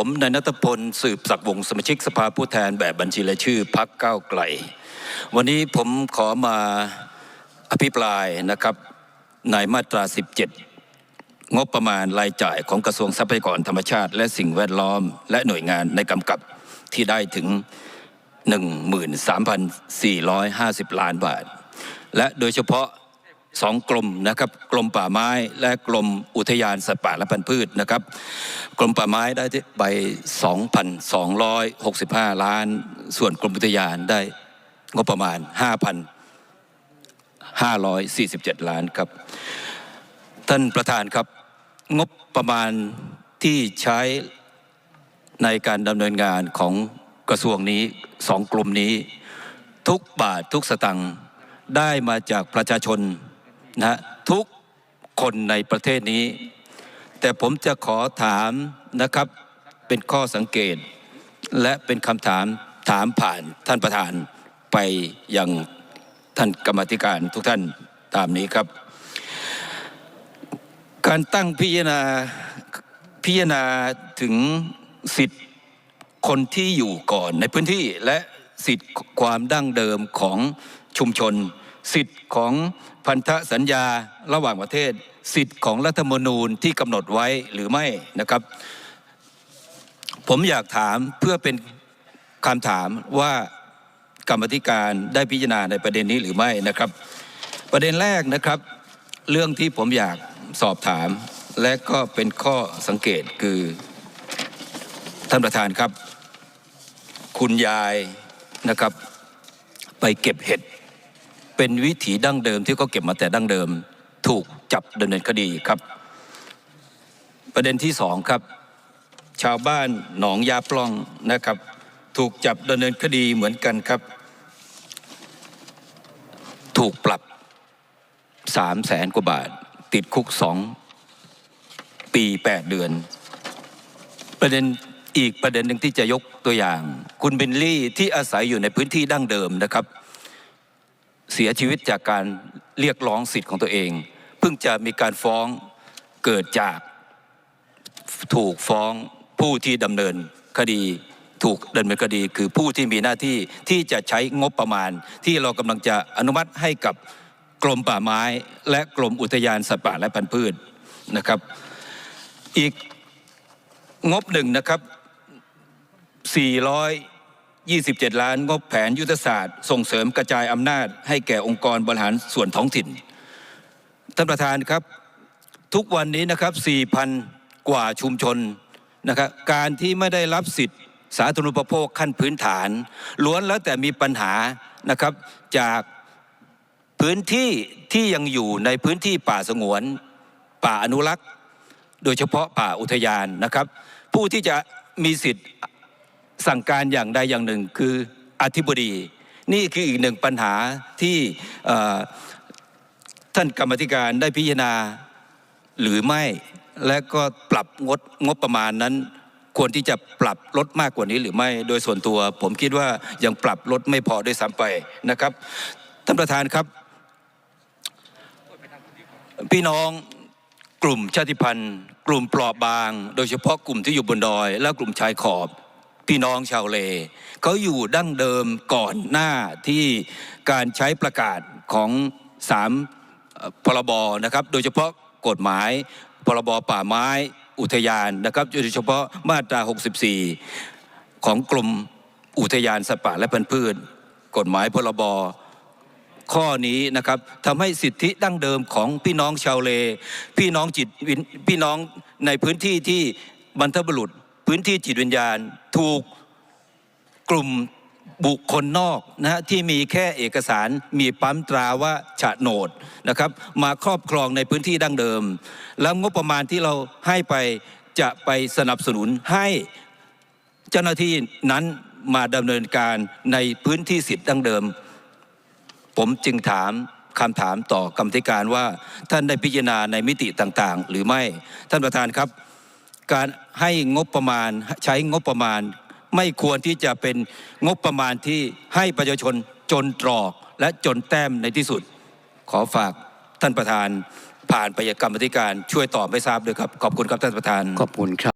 ผมนายนัทพลสืบศักดิ์วงศ์สมาชิกสภาผู้แทนแบบบัญชีรายชื่อพักก้าวไกล วันนี้ผมขอมาอภิปรายนะครับในมาตรา 17 งบประมาณรายจ่ายของกระทรวงทรัพยากรธรรมชาติ และสิ่งแวดล้อม และหน่วยงานในกำกับที่ได้ถึง 13,450 ล้านบาท และโดยเฉพาะ สองกรมนะครับกรมป่าไม้และกรมอุทยานสัตว์ป่าและพันธุ์พืชนะครับกรมป่าไม้ได้ไป 2,265 ล้าน ส่วนกรมอุทยานได้งบประมาณ 5,547 ล้านครับ ท่านประธานครับงบประมาณที่ใช้ในการดำเนินงานของกระทรวงนี้สองกลุ่มนี้ ทุกบาททุกสตังค์ได้มาจากประชาชน นะทุกคนในประเทศนี้ แต่ผมจะขอถามนะครับเป็นข้อสังเกต และเป็นคำถามถามผ่านท่านประธานไปยังท่านกรรมธิการทุกท่านตามนี้ครับ การตั้งพิจารณาพิจารณาถึงสิทธิ์คนที่อยู่ก่อนในพื้นที่และสิทธิ์ความดั้งเดิมของชุมชน สิทธิ์ของพันธสัญญาระหว่างประเทศ สิทธิ์ของรัฐธรรมนูญที่กำหนดไว้หรือไม่นะครับ ผมอยากถามเพื่อเป็นคำถามว่ากรรมธิการได้พิจารณาในประเด็นนี้หรือไม่นะครับ ประเด็นแรกนะครับ เรื่องที่ผมอยากสอบถาม และก็เป็นข้อสังเกตคือท่านประธานครับ คุณยายนะครับ ไปเก็บเห็ด เป็นวิถีดั้งเดิมที่เขาเก็บมาแต่ดั้งเดิม ถูกจับดำเนินคดีครับ ประเด็นที่สองครับ ชาวบ้านหนองยาปล้องนะครับ ถูกจับดำเนินคดีเหมือนกันครับ ถูกปรับสามแสนกว่าบาท ติดคุกสองปีแปดเดือน ประเด็นอีกประเด็นหนึ่งที่จะยกตัวอย่าง คุณบินลี่ที่อาศัยอยู่ในพื้นที่ดั้งเดิมนะครับ เสียชีวิตจากการเรียกร้องสิทธิ์ของตัวเอง เพิ่งจะมีการฟ้องเกิดจากถูกฟ้องผู้ที่ดำเนินคดีถูกดำเนินคดี คือผู้ที่มีหน้าที่ที่จะใช้งบประมาณ ที่เรากำลังจะอนุมัติให้กับกรมป่าไม้ และกรมอุทยานสัตว์ป่าและพันธุ์พืชนะครับ อีกงบหนึ่งนะครับ 27 ล้านงบแผนยุทธศาสตร์ ส่งเสริมกระจายอำนาจ ให้แก่องค์กรบริหารส่วนท้องถิ่น ท่านประธานครับ ทุกวันนี้นะครับ 4,000 กว่าชุมชนนะครับการที่ไม่ได้รับสิทธิสาธารณูปโภคขั้นพื้นฐาน ล้วนแล้วแต่มีปัญหานะครับจากพื้นที่ที่ยังอยู่ในพื้นที่ป่าสงวน ป่าอนุรักษ์ โดยเฉพาะป่าอุทยานนะครับ ผู้ที่จะมีสิทธิ์ สั่งการอย่างใดอย่างหนึ่งคืออธิบดี นี่คืออีกหนึ่งปัญหาที่ท่านกรรมธิการได้พิจารณาหรือไม่ และก็ปรับงดงบประมาณนั้น ควรที่จะปรับลดมากกว่านี้หรือไม่ โดยส่วนตัว ผมคิดว่ายังปรับลดไม่พอด้วยซ้ำไปนะครับท่านประธานครับ พี่น้องกลุ่มชาติพันธุ์ กลุ่มเปราะบาง โดยเฉพาะกลุ่มที่อยู่บนดอย และกลุ่มชายขอบ พี่น้องชาวเล เขาอยู่ดั้งเดิมก่อนหน้าที่การใช้ประกาศของสามพรบนะครับ โดยเฉพาะกฎหมายพรบป่าไม้อุทยานนะครับโดยเฉพาะมาตรา 64 ของกรมอุทยานสัตว์ป่าและพันธุ์พืช กฎหมายพรบข้อนี้นะครับทำให้สิทธิดั้งเดิมของพี่น้องชาวเล พี่น้องจิตวิญพี่น้องในพื้นที่ที่บรรพบุรุษ พื้นที่จิตวิญญาณถูกกลุ่มบุคคลนอกนะฮะที่มีแค่เอกสารมีปั๊มตราว่าฉะโหนดนะครับ มาครอบครองในพื้นที่ดั้งเดิม แล้วงบประมาณที่เราให้ไปจะไปสนับสนุนให้เจ้าหน้าที่นั้นมาดำเนินการในพื้นที่สิทธิ์ดั้งเดิม ผมจึงถามคำถามต่อกรรมธิการว่าท่านได้พิจารณาในมิติต่างๆ หรือไม่ท่านประธานครับ การให้งบประมาณใช้งบประมาณ ไม่ควรที่จะเป็นงบประมาณที่ให้ประชาชนจนตรอกและจนแต้มในที่สุด ขอฝากท่านประธานผ่านไปยังกรรมธิการช่วยตอบไม่ทราบด้วยครับ ขอบคุณครับท่านประธานขอบคุณครับ